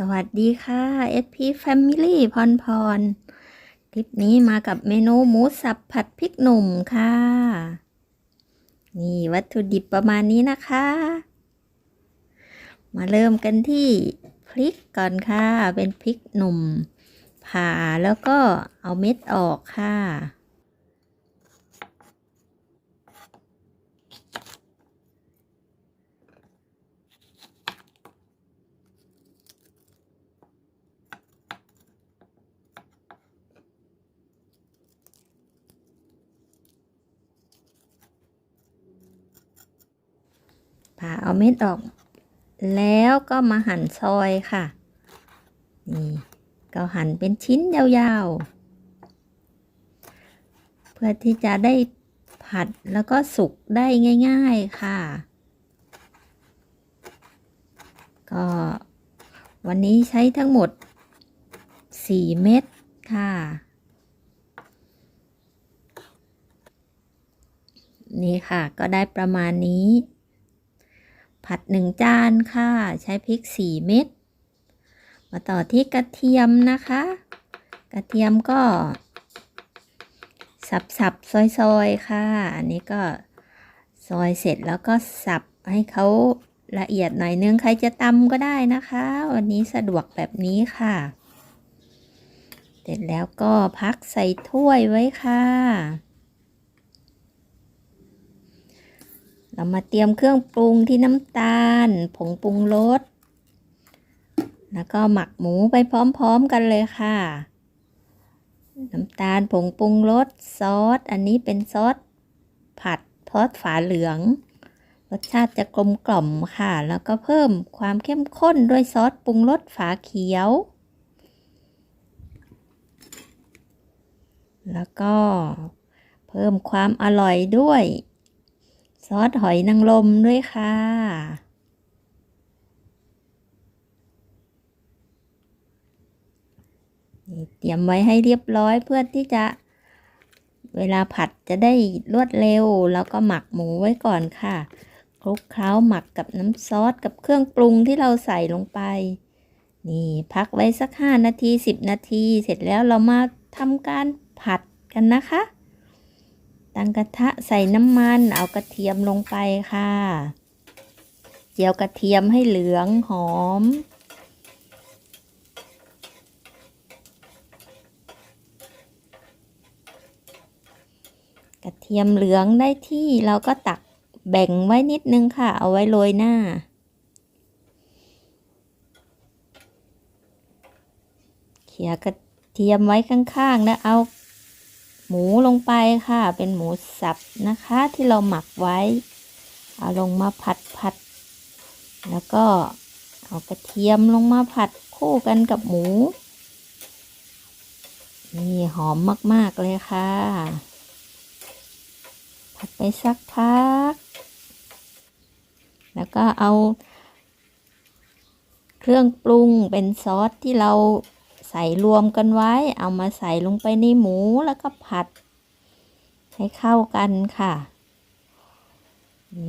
สวัสดีค่ะ SP Family พรพร คลิปนี้มากับเมนูหมูสับผัดพริกหนุ่มค่ะ นี่วัตถุดิบประมาณนี้นะคะ มาเริ่มกันที่พริกก่อนค่ะ เป็นพริกหนุ่ม ผ่าแล้วก็เอาเม็ดออกค่ะ ผ่าเอาเม็ดออกแล้วก็มาหั่นซอยค่ะ นี่ก็หั่นเป็นชิ้นยาวๆ เพื่อที่จะได้ผัดแล้วก็สุกได้ง่าย ๆค่ะ ก็วันนี้ใช้ทั้งหมด 4 เม็ดค่ะ นี่ค่ะก็ได้ประมาณนี้ ผัดหนึ่งจานค่ะ ใช้พริก4เม็ด มาต่อที่กระเทียมนะคะ กระเทียมก็ สับสับซอยซอยค่ะ อันนี้ก็ซอยเสร็จแล้วก็สับให้เขาละเอียดหน่อยนึง ใครจะตำก็ได้นะคะ วันนี้สะดวกแบบนี้ค่ะ เสร็จแล้วก็พักใส่ถ้วยไว้ค่ะ เรามาเตรียมเครื่องปรุงที่น้ำตาล ผงปรุงรส แล้วก็หมักหมูไปพร้อมๆกันเลยค่ะ น้ำตาลผงปรุงรสซอส อันนี้เป็นซอสผัดทอดฝาเหลือง รสชาติจะกลมกล่อมค่ะ แล้วก็เพิ่มความเข้มข้นด้วยซอสปรุงรสฝาเขียว แล้วก็เพิ่มความอร่อยด้วย ซอสหอยนางรมด้วยค่ะนี่เตรียมไว้ให้เรียบร้อยเพื่อที่จะ เวลาผัดจะได้รวดเร็ว แล้วก็หมักหมูไว้ก่อนค่ะคลุกเคล้าหมักกับน้ำซอสกับเครื่องปรุงที่เราใส่ลงไป นี่พักไว้สัก 5 นาที 10 นาที เสร็จแล้วเรามาทำการผัดกันนะคะ ตั้งกระทะใส่น้ำมัน เอากระเทียมลงไปค่ะ เจียวกระเทียมให้เหลืองหอม กระเทียมเหลืองได้ที่เราก็ตักแบ่งไว้นิดนึงค่ะ เอาไว้โรยหน้าเขี่ยกระเทียมไว้ข้างๆ แล้วเอา หมูลงไปค่ะ เป็นหมูสับนะคะ ที่เราหมักไว้ เอาลงมาผัดผัด แล้วก็เอากระเทียมลงมาผัดคู่กันกับหมู นี่หอมมาก ๆ เลยค่ะ ผัดไปสักพัก แล้วก็เอา เครื่องปรุงเป็นซอสที่เรา ใส่รวมกันไว้ เอามาใส่ลงไปในหมูแล้วก็ผัด ให้เข้ากันค่ะ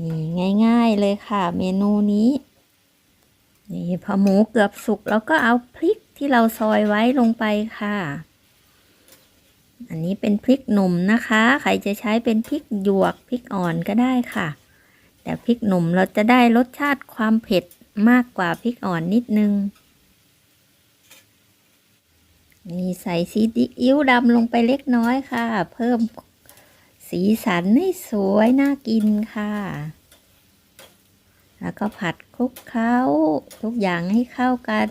นี่ง่ายๆเลยค่ะ เมนูนี้ นี่พอหมูเกือบสุกแล้วก็เอาพริกที่เราซอยไว้ลงไปค่ะ อันนี้เป็นพริกหนุ่มนะคะ ใครจะใช้เป็นพริกหยวกพริกอ่อนก็ได้ค่ะ แต่พริกหนุ่มเราจะได้รสชาติความเผ็ดมากกว่าพริกอ่อนนิดนึง นี่ใส่ซีอิ๊วดำลงไปเล็กน้อยค่ะ เพิ่มสีสันให้สวยน่ากินค่ะ แล้วก็ผัดคลุกเคล้าทุกอย่างให้เข้ากัน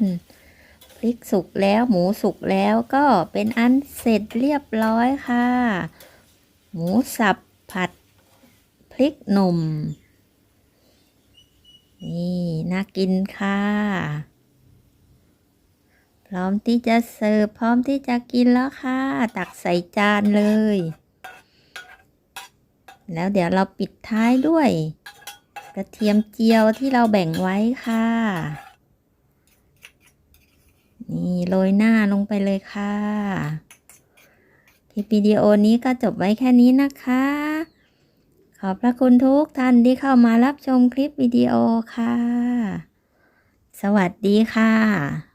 พริกสุกแล้วหมูสุกแล้วก็เป็นอันเสร็จเรียบร้อยค่ะ หมูสับผัดพริกหนุ่ม นี่น่ากินค่ะ พร้อมที่จะเสิร์ฟพร้อมที่จะกินแล้วค่ะ ตักใส่จานเลย แล้วเดี๋ยวเราปิดท้ายด้วย กระเทียมเจียวที่เราแบ่งไว้ค่ะ นี่โรยหน้าลงไปเลยค่ะคลิปวิดีโอนี้ก็จบไว้แค่นี้นะคะ ขอบพระคุณทุกท่านที่เข้ามารับชมคลิปวิดีโอค่ะ สวัสดีค่ะ